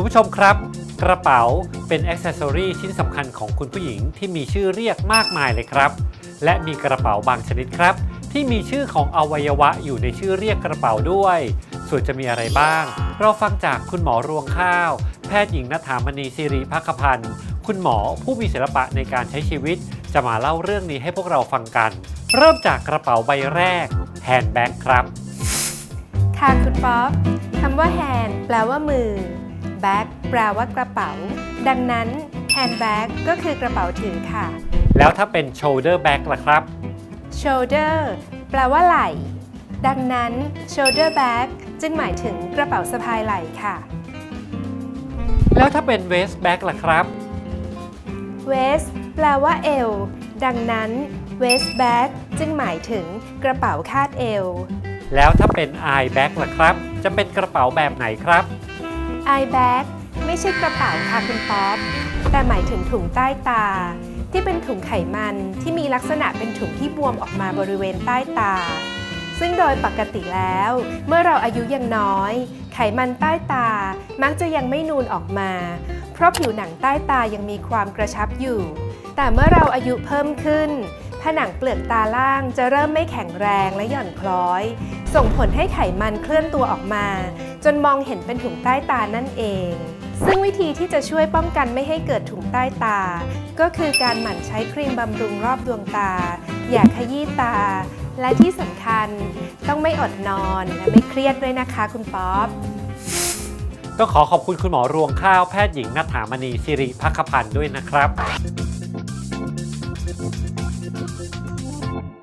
คุณผู้ชมครับ กระเป๋าเป็นอ c เซสซอรีชิ้นสำคัญของคุณผู้หญิงที่มีชื่อเรียกมากมายเลยครับ และมีกระเป๋าบางชนิดครับ ที่มีชื่อของอวัยวะอยู่ในชื่อเรียกกระเป๋าด้วย ส่วนจะมีอะไรบ้าง เราฟังจากคุณหมอรวงข้าว แพทย์หญิงนัฐามณีสิริพักพันธ์คุณหมอผู้มีศิลปะในการใช้ชีวิต จะมาเล่าเรื่องนี้ให้พวกเราฟังกัน เริ่มจากกระเป๋าใบแรกแฮนด์แบ็กครับ ค่ะคุณป๊อปคำว่า hand แปลว่ามือ bag แปลว่ากระเป๋า ดังนั้น handbag ก็คือกระเป๋าถือค่ะ แล้วถ้าเป็น shoulder bag ล่ะครับ shoulder แปลว่าไหล่ ดังนั้น shoulder bag จึงหมายถึงกระเป๋าสะพายไหล่ค่ะ แล้วถ้าเป็น waist bag ล่ะครับ waist แปลว่าเอว ดังนั้น waist bag จึงหมายถึงกระเป๋าคาดเอว แล้วถ้าเป็น eye bag ล่ะครับ จะเป็นกระเป๋าแบบไหนครับ eye bag ไม่ใช่กระเป๋าค่ะคุณป๊อปแต่หมายถึงถุงใต้ตา ที่เป็นถุงไขมันที่มีลักษณะเป็นถุงที่บวมออกมาบริเวณใต้ตา ซึ่งโดยปกติแล้ว เมื่อเราอายุยังน้อย ไขมันใต้ตามักจะยังไม่นูนออกมา เพราะผิวหนังใต้ตายังมีความกระชับอยู่ แต่เมื่อเราอายุเพิ่มขึ้น นังเปลือกตาล่างจะเริ่มไม่แข็งแรงและหย่อนคล้อย ส่งผลให้ไขมันเคลื่อนตัวออกมา จนมองเห็นเป็นถุงใต้ตานั่นเอง ซึ่งวิธีที่จะช่วยป้องกันไม่ให้เกิดถุงใต้ตา ก็คือการหมั่นใช้ครีมบำรุงรอบดวงตา อย่าขยี้ตา และที่สำคัญต้องไม่อดนอนและไม่เครียดด้วยนะคะคุณป๊อปก็ขอขอบคุณคุณหมอรวงข้าวแพทย์หญิงนัฐามณีสิริพักพันธ์ด้วยนะครับ